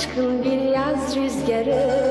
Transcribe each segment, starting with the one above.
Aşkın bir yaz rüzgarı.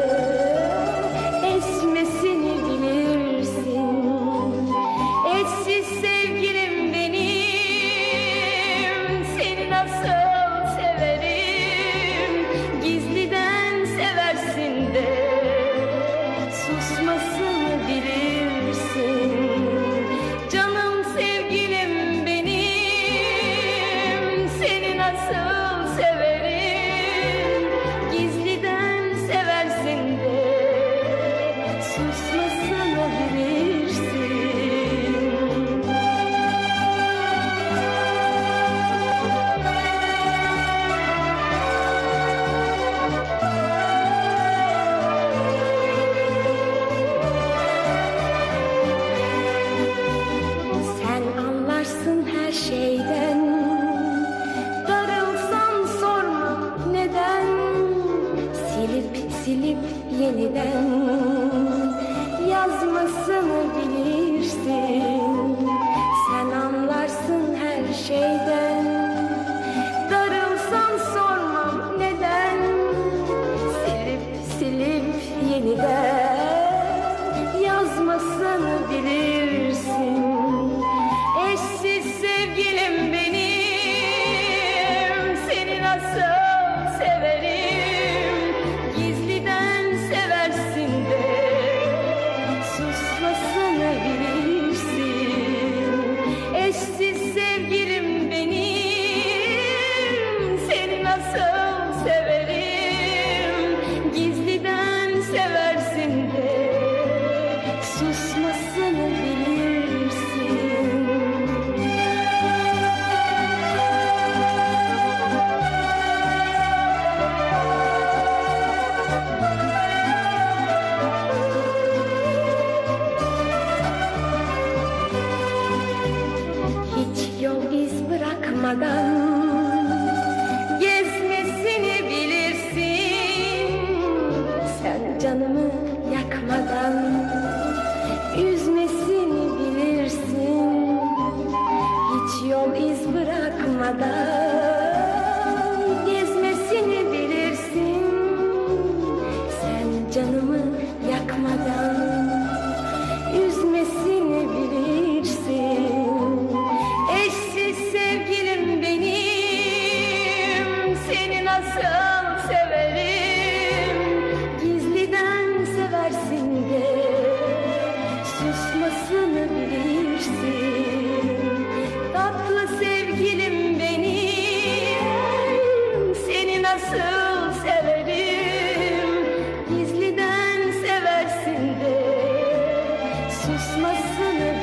doymadan Gezmesini bilirsin. Sen canımı yakmadan Üzmesini bilirsin. Hiç yol iz bırakmadan Gezmesini bilirsin. Sen canımı yakmadan yazmasını